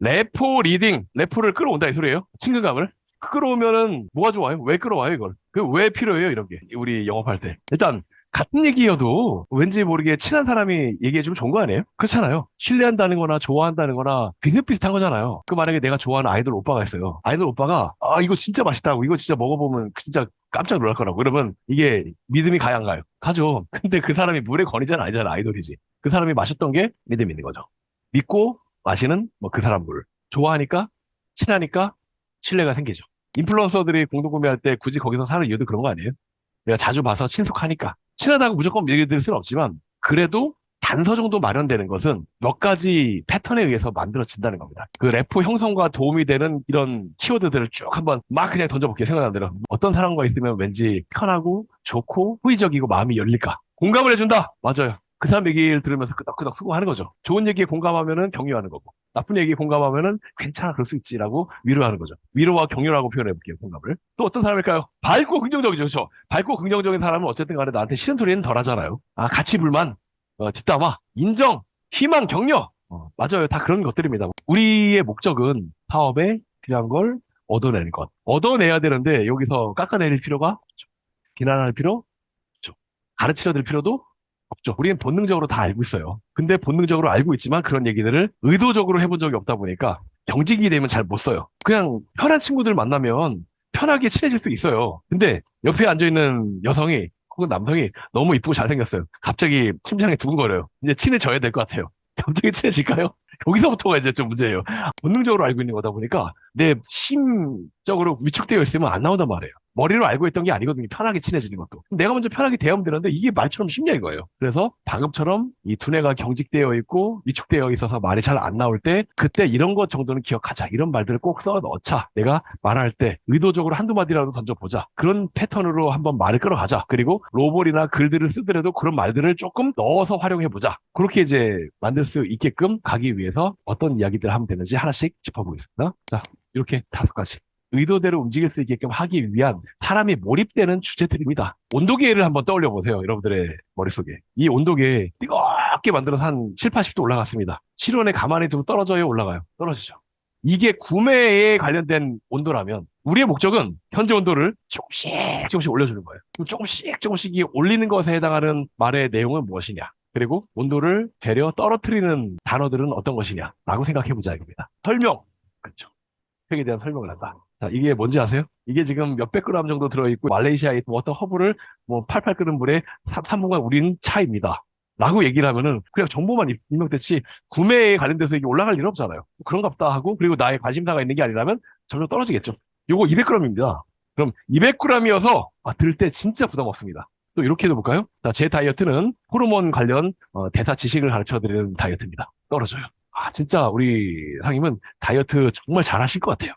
레포 리딩, 레포를 끌어온다 이 소리예요. 친근감을. 끌어오면은 뭐가 좋아요? 왜 끌어와요 이걸? 그 왜 필요해요 이런 게? 우리 영업할 때. 일단 같은 얘기여도 왠지 모르게 친한 사람이 얘기해주면 좋은 거 아니에요? 그렇잖아요. 신뢰한다는 거나 좋아한다는 거나 비슷비슷한 거잖아요. 그 만약에 내가 좋아하는 아이돌 오빠가 있어요. 아이돌 오빠가 아 이거 진짜 맛있다고 이거 진짜 먹어보면 진짜 깜짝 놀랄 거라고 그러면 이게 믿음이 가야 안 가요? 가죠. 근데 그 사람이 물에 권위자는 아니잖아 아이돌이지. 그 사람이 마셨던 게 믿음 있는 거죠. 믿고 마시는 뭐 그 사람 물. 좋아하니까 친하니까 신뢰가 생기죠. 인플루언서들이 공동 구매할 때 굳이 거기서 사는 이유도 그런 거 아니에요? 내가 자주 봐서 친숙하니까. 친하다고 무조건 얘기 드릴 수는 없지만 그래도 단서 정도 마련되는 것은 몇 가지 패턴에 의해서 만들어진다는 겁니다. 그 래퍼 형성과 도움이 되는 이런 키워드들을 쭉 한번 막 그냥 던져볼게요. 생각나는 대로. 어떤 사람과 있으면 왠지 편하고 좋고 호의적이고 마음이 열릴까? 공감을 해준다! 맞아요. 그 사람 얘기를 들으면서 끄덕끄덕 수긍하는 거죠. 좋은 얘기에 공감하면은 격려하는 거고, 나쁜 얘기에 공감하면은 괜찮아, 그럴 수 있지라고 위로하는 거죠. 위로와 격려라고 표현해 볼게요, 공감을. 또 어떤 사람일까요? 밝고 긍정적이죠, 그렇죠? 밝고 긍정적인 사람은 어쨌든 간에 나한테 싫은 소리는 덜 하잖아요. 아, 같이 불만, 어, 뒷담화, 인정, 희망, 격려. 어, 맞아요. 다 그런 것들입니다. 우리의 목적은 사업에 필요한 걸 얻어내는 것. 얻어내야 되는데 여기서 깎아내릴 필요가 없죠. 비난할 필요 없죠. 가르치려 들 필요도 없죠. 우리는 본능적으로 다 알고 있어요. 근데 본능적으로 알고 있지만 그런 얘기들을 의도적으로 해본 적이 없다 보니까 경직이 되면 잘 못 써요. 그냥 편한 친구들 만나면 편하게 친해질 수 있어요. 근데 옆에 앉아있는 여성이 혹은 남성이 너무 이쁘고 잘생겼어요. 갑자기 심장이 두근거려요. 이제 친해져야 될 것 같아요. 갑자기 친해질까요? 여기서부터가 이제 좀 문제예요. 본능적으로 알고 있는 거다 보니까 내 심적으로 위축되어 있으면 안 나온단 말이에요. 머리로 알고 있던 게 아니거든요. 편하게 친해지는 것도. 내가 먼저 편하게 대하면 되는데 이게 말처럼 쉽냐 이거예요. 그래서 방금처럼 이 두뇌가 경직되어 있고 위축되어 있어서 말이 잘 안 나올 때 그때 이런 것 정도는 기억하자. 이런 말들을 꼭 써 넣자. 내가 말할 때 의도적으로 한두 마디라도 던져보자. 그런 패턴으로 한번 말을 끌어가자. 그리고 로봇이나 글들을 쓰더라도 그런 말들을 조금 넣어서 활용해보자. 그렇게 이제 만들 수 있게끔 가기 위해서 어떤 이야기들을 하면 되는지 하나씩 짚어보겠습니다. 자, 이렇게 다섯 가지. 의도대로 움직일 수 있게끔 하기 위한 사람이 몰입되는 주제들입니다. 온도계를 한번 떠올려 보세요. 여러분들의 머릿속에. 이 온도계 뜨겁게 만들어서 한 7, 80도 올라갔습니다. 실온에 가만히 두면 떨어져요? 올라가요? 떨어지죠. 이게 구매에 관련된 온도라면 우리의 목적은 현재 온도를 조금씩 조금씩 올려주는 거예요. 조금씩 조금씩 이 올리는 것에 해당하는 말의 내용은 무엇이냐? 그리고 온도를 되려 떨어뜨리는 단어들은 어떤 것이냐? 라고 생각해 보자 이겁니다. 설명! 그렇죠. 팩에 대한 설명을 한다. 자, 이게 뭔지 아세요? 이게 지금 몇백 그램 정도 들어있고, 말레이시아에 있는 어떤 허브를 뭐 팔팔 끓은 물에 3분간 우린 차입니다. 라고 얘기를 하면은 그냥 정보만 입- 입력됐지 구매에 관련돼서 이게 올라갈 일은 없잖아요. 그런가 보다 하고 그리고 나의 관심사가 있는 게 아니라면 점점 떨어지겠죠. 요거 200g입니다. 그럼 200g이어서 아, 들 때 진짜 부담 없습니다. 또 이렇게 해볼까요? 자, 제 다이어트는 호르몬 관련 어, 대사 지식을 가르쳐 드리는 다이어트입니다. 떨어져요. 아, 진짜 우리 상임은 다이어트 정말 잘하실 것 같아요.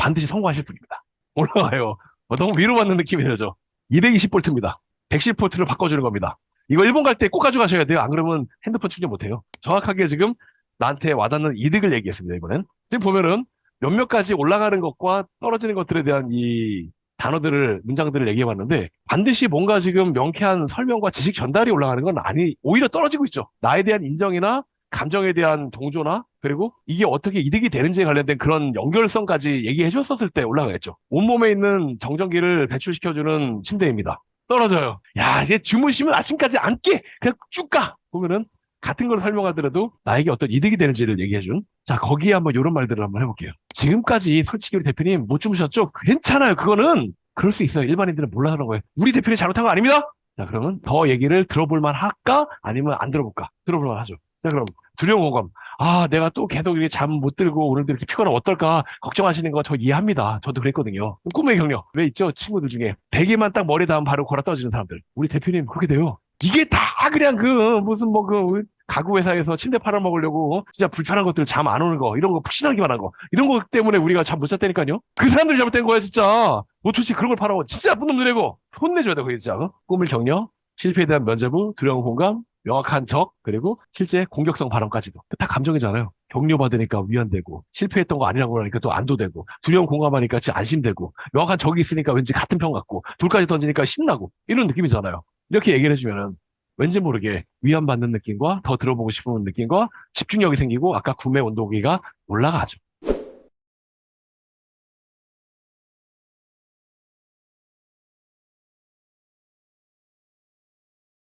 반드시 성공하실 분입니다. 올라가요. 어, 너무 위로받는 느낌이 들죠. 220볼트입니다. 110볼트를 바꿔주는 겁니다. 이거 일본 갈 때 꼭 가져가셔야 돼요. 안 그러면 핸드폰 충전 못해요. 정확하게 지금 나한테 와닿는 이득을 얘기했습니다. 이번엔. 지금 보면은 몇몇 가지 올라가는 것과 떨어지는 것들에 대한 이 단어들을, 문장들을 얘기해봤는데 반드시 뭔가 지금 명쾌한 설명과 지식 전달이 올라가는 건 아니, 오히려 떨어지고 있죠. 나에 대한 인정이나 감정에 대한 동조나 그리고 이게 어떻게 이득이 되는지에 관련된 그런 연결성까지 얘기해 줬었을 때 올라가겠죠. 온몸에 있는 정전기를 배출시켜주는 침대입니다. 떨어져요. 야, 이제 주무시면 아침까지 안 깨! 그냥 쭉 가! 보면은 같은 걸 설명하더라도 나에게 어떤 이득이 되는지를 얘기해준. 자, 거기에 한번 이런 말들을 한번 해볼게요. 지금까지 솔직히 우리 대표님 못 주무셨죠? 괜찮아요. 그거는 그럴 수 있어요. 일반인들은 몰라서 그런 거예요. 우리 대표님 잘못한 거 아닙니다. 자, 그러면 더 얘기를 들어볼 만 할까? 아니면 안 들어볼까? 들어볼 만 하죠. 자, 그럼 두려움 공감. 아, 내가 또 계속 이렇게 잠 못 들고 오늘도 이렇게 피곤하면 어떨까 걱정하시는 거 저 이해합니다. 저도 그랬거든요. 꿈의 격려. 왜 있죠? 친구들 중에 베개만 딱 머리 닿으면 바로 골아 떨어지는 사람들. 우리 대표님 그렇게 돼요. 이게 다 그냥 그 무슨 뭐 그 가구 회사에서 침대 팔아먹으려고 어? 진짜 불편한 것들 잠 안 오는 거 이런 거 푸신하기만 한 거 이런 거 때문에 우리가 잠 못 잤다니까요. 그 사람들이 잘못된 거야 진짜. 노초씨 그런 걸 팔아고 진짜 나쁜 놈들이고 혼내줘야 돼 그게 진짜. 어? 꿈을 격려, 실패에 대한 면제부, 두려움 공감, 명확한 적, 그리고 실제 공격성 발언까지도. 다 감정이잖아요. 격려받으니까 위안되고, 실패했던 거 아니라고 하니까 또 안도되고, 두려움 공감하니까 안심되고, 명확한 적이 있으니까 왠지 같은 편 같고, 돌까지 던지니까 신나고, 이런 느낌이잖아요. 이렇게 얘기를 해주면은, 왠지 모르게 위안받는 느낌과 더 들어보고 싶은 느낌과 집중력이 생기고 아까 구매 온도기가 올라가죠.